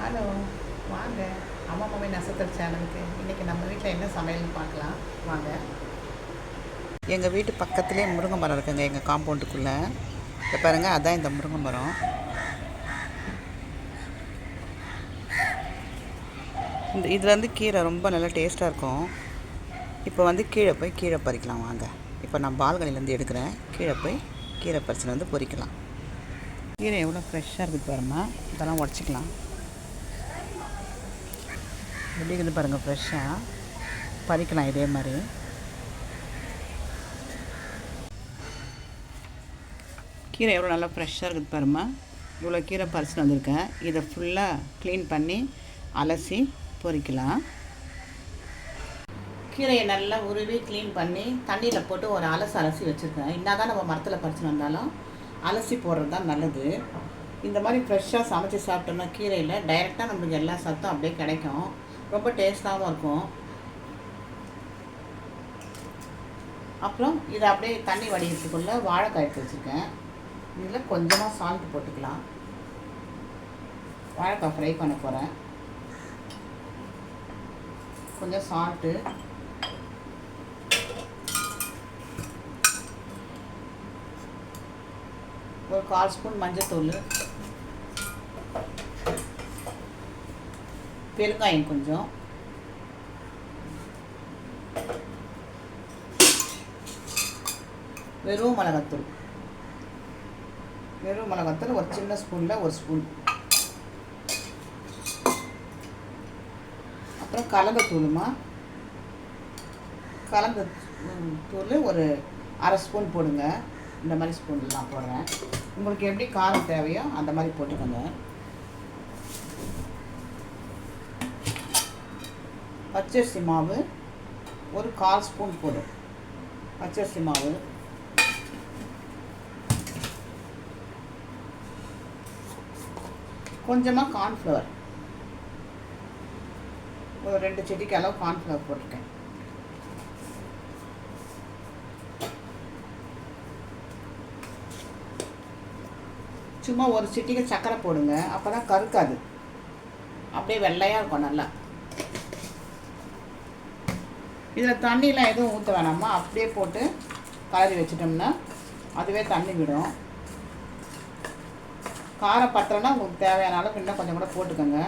Hello வாங்க. அம்மா மாமி நசத்தல் சேனலுக்கு இன்றைக்கி நம்ம வீட்டில் என்ன சமையல்னு பார்க்கலாம். வாங்க. எங்கள் வீட்டு பக்கத்துலேயே முருங்கை மரம் இருக்குங்க எங்கள் காம்பவுண்டுக்குள்ளே. இப்போ பாருங்கள் அதான் இந்த முருங்கை மரம் இந்த இதில் வந்து கீரை ரொம்ப நல்லா டேஸ்ட்டாக இருக்கும். இப்போ வந்து கீழே போய் கீழே பறிக்கலாம் வாங்க. இப்போ நான் பால்கனிலேருந்து எடுக்கிறேன். கீழே போய் கீரை பறிச்சுன்னு வந்து பொறிக்கலாம். கீரை எவ்வளோ ஃப்ரெஷ்ஷாக இருக்குது பாருமா இதெல்லாம் உடச்சிக்கலாம். எப்படி இருக்குது பாருங்கள் ஃப்ரெஷ்ஷாக பறிக்கலாம் இதே மாதிரி. கீரை எவ்வளோ நல்லா ஃப்ரெஷ்ஷாக இருக்குது பாருமா இவ்வளோ கீரை பறிச்சுட்டு வந்திருக்கேன். இதை ஃபுல்லாக க்ளீன் பண்ணி அலசி பொறிக்கலாம். கீரையை நல்லா உருவி க்ளீன் பண்ணி தண்ணியில் போட்டு ஒரு அலசி அலசி வச்சுருக்கேன். என்ன தான் நம்ம மரத்தில் பறிச்சுட்டு வந்தாலும் அலசி போடுறது தான் நல்லது. இந்த மாதிரி ஃப்ரெஷ்ஷாக சமைச்சு சாப்பிட்டோம்னா கீரையில் டைரெக்டாக நம்மளுக்கு எல்லா சத்தும் அப்படியே கிடைக்கும். ரொம்ப டேஸ்ட்டாகவும் இருக்கும். அப்புறம் இதை அப்படியே தண்ணி வடிகிறதுக்குள்ளே வாழைக்காய் எடுத்து வச்சுருக்கேன். இதில் கொஞ்சமாக சால்ட் போட்டுக்கலாம். வாழைக்காய் ஃப்ரை பண்ண போகிறேன் கொஞ்சம் சால்ட்டு ஒரு கால் ஸ்பூன் மஞ்சத்தூள். பெருங்காயம் கொஞ்சம். வெறும் மிளகாத்தூள். வெறும் மிளகாத்தூள் ஒரு சின்ன ஸ்பூனில் ஒரு ஸ்பூன். அப்புறம் கலங்கத்தூளுமா கலங்க கலந்த தூள் ஒரு அரை ஸ்பூன் போடுங்க. இந்த மாதிரி ஸ்பூன் நான் போடுறேன். உங்களுக்கு எப்படி காரம் தேவையோ அந்த மாதிரி போட்டுக்கோங்க. பச்சரிசி மாவு ஒரு கால் ஸ்பூன் போதும். பச்சரிசி மாவு. கொஞ்சமாக கார்ன்ஃப்ளவர் ஒரு ரெண்டு செடிக்கு அளவு கார்ன்ஃப்ளவர் போட்டிருக்கேன். சும்மா ஒரு சிட்டிக்கு சர்க்கரை போடுங்க அப்போ தான் கருக்காது. அப்படியே வெள்ளையாக இருக்கும் நல்லா. இதில் தண்ணிலாம் எதுவும் ஊற்ற வேணாமா? அப்படியே போட்டு கலரி வச்சிட்டோம்னா அதுவே தண்ணி விடும். காரம் பத்தலைன்னா உங்களுக்கு தேவையான அளவுக்கு இன்னும் கொஞ்சம் கூட போட்டுக்கோங்க.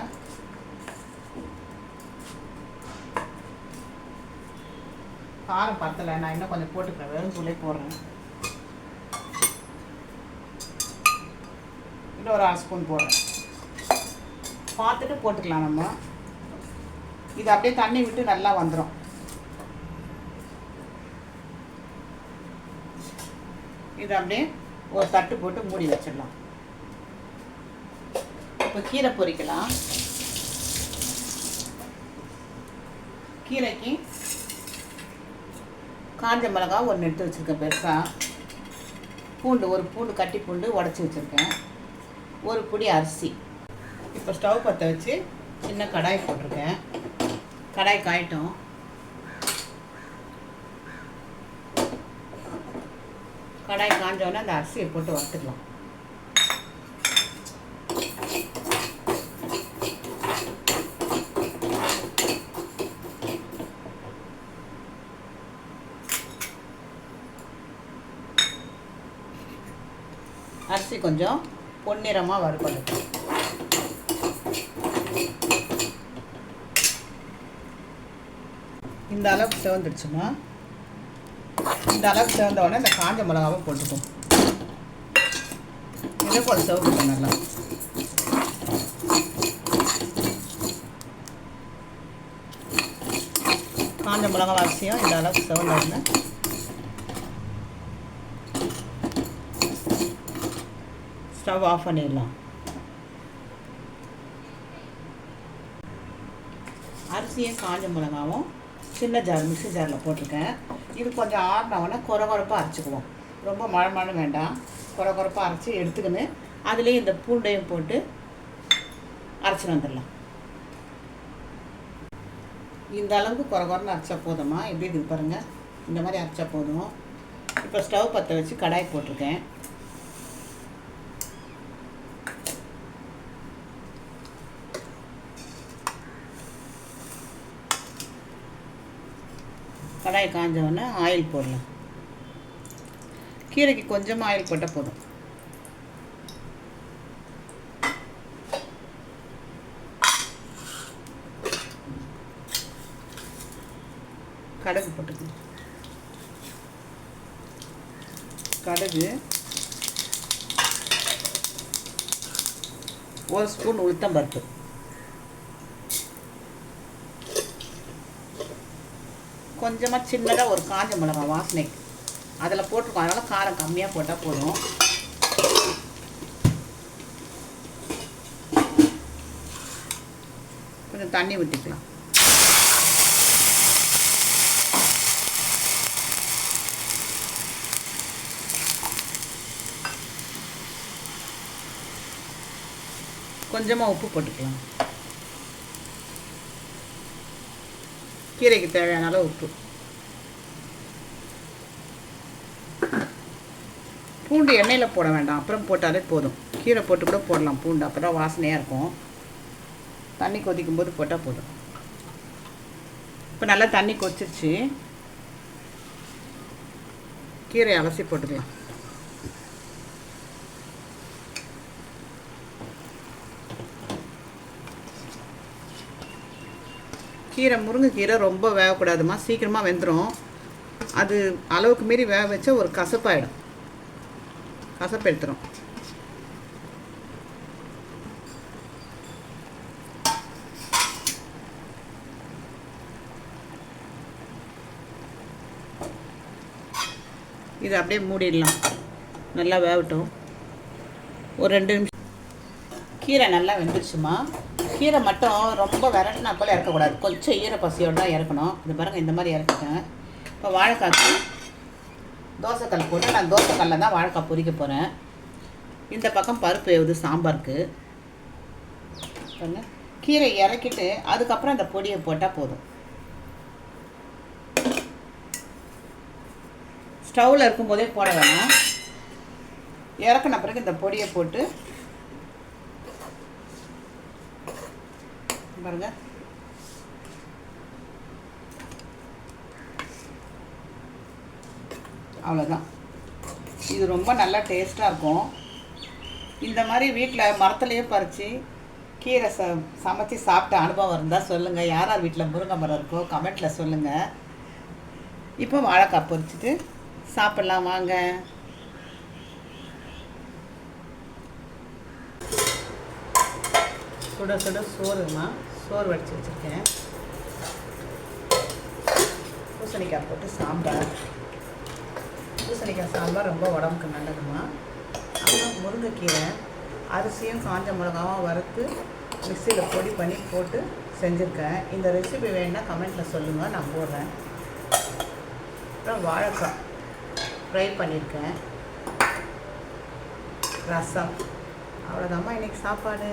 காரம் பத்தலை நான் இன்னும் கொஞ்சம் போட்டுக்கிறேன். வெறும் தூளே போடுறேன். இன்னும் ஒரு அரை ஸ்பூன் போடுறேன். பார்த்துட்டு போட்டுக்கலாம் நம்ம. இது அப்படியே தண்ணி விட்டு நல்லா வந்துடும் இதை அப்படியே ஒரு தட்டு போட்டு மூடி வச்சிடலாம். இப்போ கீரை பொரிக்கலாம் கீரைக்கு காஞ்ச மிளகா ஒன்று எடுத்து வச்சுருக்கேன் பெருசாக பூண்டு ஒரு பூண்டு கட்டி பூண்டு உடச்சி வச்சுருக்கேன். ஒரு புடி அரிசி. இப்போ ஸ்டவ் பற்ற வச்சு சின்ன கடாய் போட்டிருக்கேன். கடாய் காயட்டும். கடாய் காஞ்சோடனே அந்த அரிசியை போட்டு வறுத்துக்கலாம். அரிசி கொஞ்சம் பொன்னிறமாக வறுக்கணும். இந்த அளவுக்கு சிவந்துடுச்சுமா? இந்த அளவுக்கு சிவந்த உடனே இந்த காஞ்ச மிளகாவை போட்டுக்கும். இதே போல் சிவக்கட்டும் நல்லா காஞ்ச மிளகா அரிசியும் இந்த அளவுக்கு சிவந்த உடனே. ஸ்டவ் ஆஃப் பண்ணிடலாம். அரிசியும் காஞ்ச மிளகாவும் சின்ன ஜார் மிக்சி ஜாரில் போட்டிருக்கேன். இது கொஞ்சம் ஆடினவொடனே குறை குறைப்பாக அரைச்சிக்குவோம். ரொம்ப மழை மழை வேண்டாம். குறை குறைப்பாக அரைச்சி எடுத்துக்கின்னு அதுலேயும் இந்த பூண்டையும் போட்டு அரைச்சிட்டு வந்துடலாம். இந்த அளவுக்கு குறை குறைன்னு அரைச்சா போதுமா? எப்படி இருக்குது பாருங்கள் இந்த மாதிரி அரைச்சா போதும். இப்போ ஸ்டவ் பற்ற வச்சு கடாய் போட்டிருக்கேன். கடாய் காஞ்சவொடனே ஆயில் போடலாம். கீரைக்கு கொஞ்சமாக ஆயில் போட்டால் போதும். கடுகு போட்டுக்கணும். கடுகு ஒரு ஸ்பூன் உளுத்தம் பருப்பு கொஞ்சமாக சின்னதாக ஒரு காஞ்ச மிளகா வாசனைக்கு அதில் போட்டிருக்கோம். அதனால் காரம் கம்மியாக போட்டால் போதும். கொஞ்சம் தண்ணி ஊற்றிக்கலாம் கொஞ்சமாக உப்பு போட்டுக்கலாம். கீரைக்கு தேவையான அளவு உப்பு. பூண்டு எண்ணெயில் போட வேண்டாம். அப்புறம் போட்டாலே போதும். கீரை போட்டு கூட போடலாம். பூண்டு அப்போ தான் வாசனையாக இருக்கும். தண்ணி கொதிக்கும் போது போட்டால் போதும். இப்போ நல்லா தண்ணி கொதிச்சிருச்சு. கீரை அலசி போட்டுக்கலாம். கீரை முருங்கைக்கீரை ரொம்ப வேகக்கூடாதுமா சீக்கிரமாக வெந்துடும் அது அளவுக்கு மீறி வேக வச்சா ஒரு கசப்பாயிடும். கசப்பு எடுத்துரும் இது அப்படியே மூடிடலாம். நல்லா வேகட்டும். ஒரு ரெண்டு நிமிஷம். கீரை நல்லா வெந்துருச்சுமா கீரை மட்டும் ரொம்ப விரட்டினா போல் இறக்கக்கூடாது. கொஞ்சம் ஈரப்பசியோடு தான் இறக்கணும். இது பாருங்கள் இந்த மாதிரி இறக்கிட்டேன். இப்போ வாழைக்காய்க்கு தோசைக்கல் போட்டு நான் தோசைக்கல்லில் தான் வாழைக்காய் பொரிக்க போகிறேன் இந்த பக்கம் பருப்பு எவுது சாம்பாருக்கு. பாருங்க கீரை இறக்கிட்டு அதுக்கப்புறம் அந்த பொடியை போட்டால் போதும். ஸ்டவ்வில் இருக்கும்போதே போட வேணாம். இறக்குன பிறகு இந்த பொடியை போட்டு பாருங்க. அவ்வளோதான் இது ரொம்ப நல்லா டேஸ்ட்டாக இருக்கும். இந்த மாதிரி வீட்டில் மரத்துலேயே பறித்து கீரை ச சமைச்சு சாப்பிட்ட அனுபவம் இருந்தால் சொல்லுங்கள் யார் யார் வீட்டில் முருங்கை மரம் இருக்கோ கமெண்ட்டில் சொல்லுங்கள் இப்போ வாழைக்காய் பொறிச்சிட்டு சாப்பிட்லாம் வாங்க. சுட சுட சோறுமா? சோறு வடித்து வச்சுருக்கேன். பூசணிக்காய் போட்டு சாம்பார். பூசணிக்காய் சாம்பார் ரொம்ப உடம்புக்கு நல்லதுமா? அப்புறம் முருங்கைக்கீரை அரிசியும் காஞ்ச மிளகாவும் வறுத்து மிக்சியில் பொடி பண்ணி போட்டு செஞ்சுருக்கேன். இந்த ரெசிபி வேணுன்னா கமெண்ட்டில் சொல்லுங்கள் நான் போடுறேன். அப்புறம் வாழைக்காய் ஃப்ரை பண்ணியிருக்கேன் ரசம். அவ்வளோதாம்மா இன்றைக்கி சாப்பாடு?